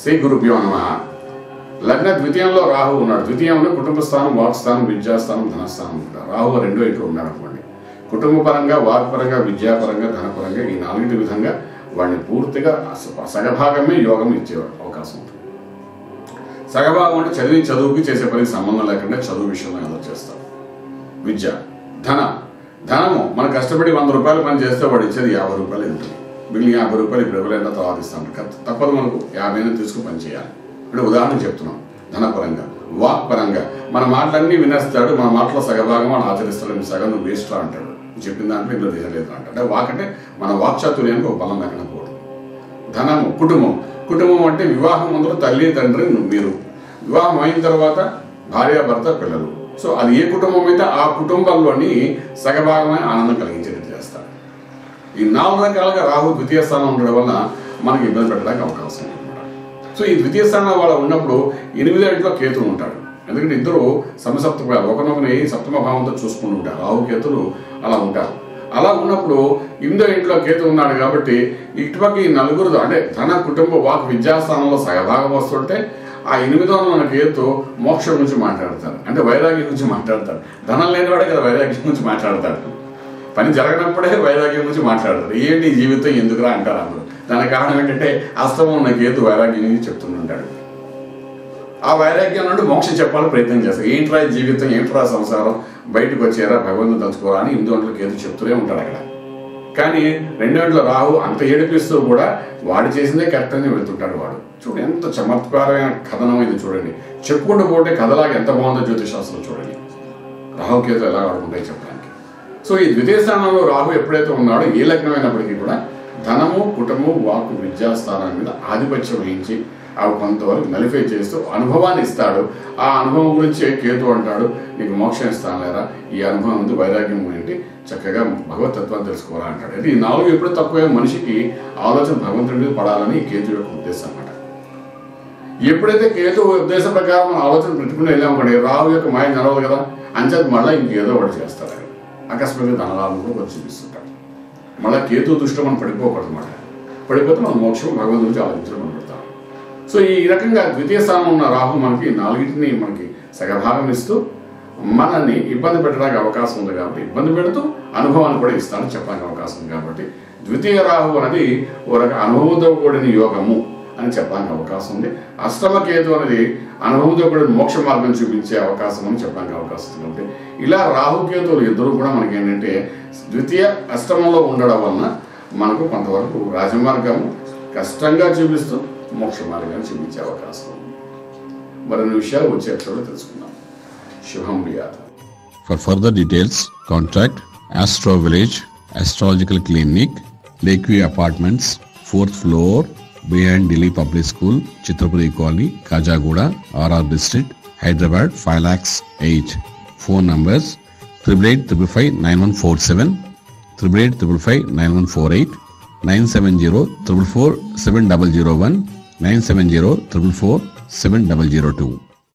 శ్రీ గురుభ్యో నమ. లగ్న ద్వితీయంలో రాహు ఉన్నాడు. ద్వితీయంలో కుటుంబ స్థానం వాక్స్థానం విద్యాస్థానం ధనస్థానం ఉంటాడు రాహు రెండో ఇంట్లో ఉన్నాడు అనుకోండి కుటుంబ పరంగా వాక్పరంగా విద్యాపరంగా ధనపరంగా ఈ నాలుగింటి విధంగా వాడిని పూర్తిగా సగభాగమే యోగం ఇచ్చే అవకాశం ఉంటుంది. సగభాగం అంటే చదివి చదువుకి చేసే పనికి సంబంధం లేకుండా చదువు విషయంలో ఏదో చేస్తారు. విద్య ధనం ధనము మనం కష్టపడి వంద రూపాయలు పని చేస్తే వాడు ఇచ్చేది యాభై రూపాయలు ఉంటుంది. మిగిలిన యాభై రూపాయలు ఇప్పుడు ఎవరైనా తర్వాత ఇస్తాం. తప్పదు మనకు. యాభైనా తీసుకుని పని చేయాలి. ఉదాహరణ చెప్తున్నాం. ధనపరంగా వాక్ పరంగా మన మాటలన్నీ వినేస్తాడు మన మాటలో సగభాగం మనం ఆచరిస్తాడు సగం నువ్వు వేస్ట్ అంటాడు. చెప్పిన దాంట్లో ఇంట్లో దిగలేదు అంట అంటే వాక్ అంటే మన వాక్చాతుర్యానికి ఒక బలం లేకపోవడం ధనము కుటుంబం. కుటుంబం అంటే వివాహం ముందు తల్లి తండ్రి మీరు. వివాహం అయిన తర్వాత భార్యాభర్త పిల్లలు. సో అది ఏ కుటుంబం అయితే ఆ కుటుంబంలోని సగభాగమైన ఆనందం కలిగించింది. ఈ నాలుగు రకాలుగా రాహు ద్వితీయ స్థానం ఉండడం వల్ల మనకి ఇబ్బంది పెట్టడానికి అవకాశం ఉంది. సో ఈ ద్వితీయ స్థానం వాళ్ళ ఉన్నప్పుడు ఎనిమిదో ఇంట్లో కేతువు ఉంటాడు. ఎందుకంటే ఇద్దరు సమసప్తమ ఒకనొకని సప్తమ భావంతో చూసుకుంటూ ఉంటారు. రాహు కేతులు అలా ఉంటారు. అలా ఉన్నప్పుడు ఎనిమిదో ఇంట్లో కేతు ఉన్నాడు కాబట్టి ఇటుపక్క ఈ నలుగురు అంటే తన కుటుంబ వాక్ విద్యాస్థానంలో సగభాగం వస్తుంటే ఆ ఎనిమిదో ఉన్న కేతు మోక్షం గురించి మాట్లాడతారు అంటే వైరాగ్యం గురించి మాట్లాడతారు ధనం లేనివాడే కదా వైరాగ్యం గురించి మాట్లాడతాడు. పని జరగనప్పుడే వైరాగ్యం గురించి మాట్లాడతారు. ఏంటి జీవితం ఎందుకురా అంటారు అందరూ. దానికి కారణం ఏంటంటే అస్తమం ఉన్న కేతు వైరాగ్యం గురించి చెప్తుంటాడు ఆ వైరాగ్యం నుండి మోక్షం చెప్పాలని ప్రయత్నం చేస్తారు. ఏంట్రా జీవితం? ఏంట్రా సంసారం? బయటకు వచ్చారా? భగవంతుని తలుచుకోరా అని ఎనిమిది గంటలకు ఏదో చెప్తూనే ఉంటాడు అక్కడ. కానీ రెండు గంటల రావు అంత ఏడిపిస్తూ కూడా వాడు చేసిందే కరెక్ట్ వెళ్తుంటాడు వాడు. చూడు ఎంత చమత్కారమైన కథనం ఇది చూడండి. చెప్పుకుంటూ పోతే కథలాగా ఎంత బాగుందో జ్యోతిషాస్త్రం చూడండి. రాహుకేతు ఎలా ఆడుకుంటాయి చెప్పండి. సో ఈ ద్వితీయ స్థానంలో రాహు ఎప్పుడైతే ఉన్నాడో ఏ లగ్నమైనప్పటికీ కూడా ధనము కుటుంబం వాకు విద్యా స్థానం మీద ఆధిపత్యం వహించి అవి కొంతవరకు నలిఫై చేస్తూ అనుభవాన్ని ఇస్తాడు. ఆ అనుభవం గురించి కేతు అంటాడు నీకు మోక్షం ఇస్తాను లేరా? ఈ అనుభవం ఉంది వైరాగ్యం ఏంటి చక్కగా భగవతత్వాన్ని తెలుసుకోవాలా అంటాడు. అయితే ఈ నాలుగు ఎప్పుడు తక్కువ మనిషికి ఆలోచన భగవంతుడి మీద పడాలని కేతు యొక్క ఉద్దేశం అన్నమాట. ఎప్పుడైతే కేతు ఉద్దేశం ప్రకారం ఆలోచన పెట్టుకుని వెళ్ళామంటే రావు యొక్క మాయ నడవదు కదా? అంచేది మళ్ళీ ఇంకేదో ఒకటి చేస్తారు అకస్మాత్గా ధనలాభం కూడా వచ్చి చూపిస్తుంటాడు మళ్ళీ కేతు దృష్టిలో మనం పడిపోకూడదు అనమాట పడిపోతే మనం మోక్షం భగవంతుడి గురించి ఆలోచించడం మనం సో ఈ రకంగా ద్వితీయ స్థానం ఉన్న రాహు మనకి నాలుగింటిని మనకి సగభాగం ఇస్తూ మనల్ని ఇబ్బంది పెట్టడానికి అవకాశం ఉంది కాబట్టి ఇబ్బంది పెడుతూ అనుభవాన్ని కూడా ఇస్తానని చెప్పడానికి అవకాశం ఉంది కాబట్టి ద్వితీయ రాహు అనేది ఒక అనుభవంతో కూడిన యోగము. అని చెప్పడానికి అవకాశం ఉంది. అష్టమ కేతు అనేది అనుభవంతో కూడా మోక్ష మార్గం చూపించే అవకాశం అని చెప్పడానికి అవకాశం ఉంది. ఇలా రాహుకేతువులు ఇద్దరు కూడా మనకి ఏంటంటే ద్వితీయ అష్టమంలో ఉండడం వలన మనకు కొంతవరకు రాజమార్గము కష్టంగా చూపిస్తూ మోక్ష మార్గాన్ని చూపించే అవకాశం ఉంది. మరిన్ని విషయాలు వచ్చే ఎపిసోడ్లో తెలుసుకుందాం. శుభం for further details details, contact Astro Village Astrological Clinic, Lakeview Apartments, 4th floor, behind Delhi public school Chitrapuri colony Khajaguda R R district Hyderabad five lakhs eight phone numbers triple eight triple five nine one four seven triple eight triple five nine one four eight nine seven zero triple four seven double zero one nine seven zero triple four seven double zero two